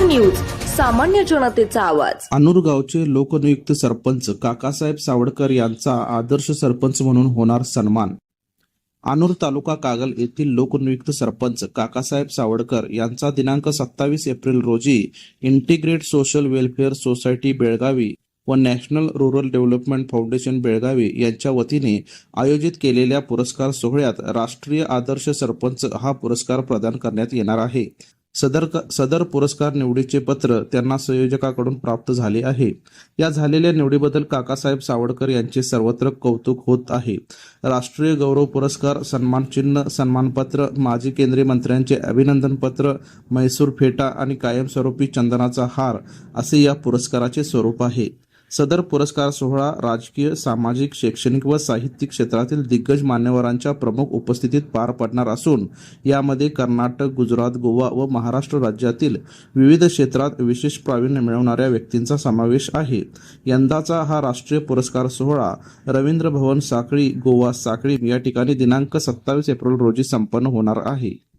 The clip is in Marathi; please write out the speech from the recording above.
सामान्य जनतेचा आवाज. अनूर गावचे लोकनियुक्त सरपंच काकासाहेब सावडकर यांचा आदर्श सरपंच म्हणून होणार सन्मान. अनूर तालुका कागल येथील लोकनियुक्त सरपंच काकासाहेब सावडकर यांचा दिनांक सत्तावीस एप्रिल रोजी integrate social welfare society Belagavi व national rural development foundation Belagavi यांच्या वतीने आयोजित केलेल्या पुरस्कार सोहळ्यात राष्ट्रीय आदर्श सरपंच हा पुरस्कार प्रदान करण्यात येणार आहे. सदर सदर पुरस्कार निवडीचे पत्र त्यांना संयोजकाकडून प्राप्त झाले आहे. या झालेल्या निवडीबद्दल काकासाहेब सावडकर यांचे सर्वत्र कौतुक होत आहे. राष्ट्रीय गौरव पुरस्कार सन्मान चिन्ह सन्मानपत्र माजी केंद्रीय मंत्र्यांचे अभिनंदन पत्र म्हैसूर फेटा आणि कायमस्वरूपी चंदनाचा हार असे या पुरस्काराचे स्वरूप आहे. सदर पुरस्कार सोहळा राजकीय सामाजिक शैक्षणिक व साहित्यिक क्षेत्रातील दिग्गज मान्यवरांच्या प्रमुख उपस्थितीत पार पडणार असून यामध्ये कर्नाटक गुजरात गोवा व महाराष्ट्र राज्यातील विविध क्षेत्रात विशेष प्रावीण्य मिळवणाऱ्या व्यक्तींचा समावेश आहे. यंदाचा हा राष्ट्रीय पुरस्कार सोहळा रवींद्र भवन साखळी गोवा साखळी या ठिकाणी दिनांक सत्तावीस एप्रिल रोजी संपन्न होणार आहे.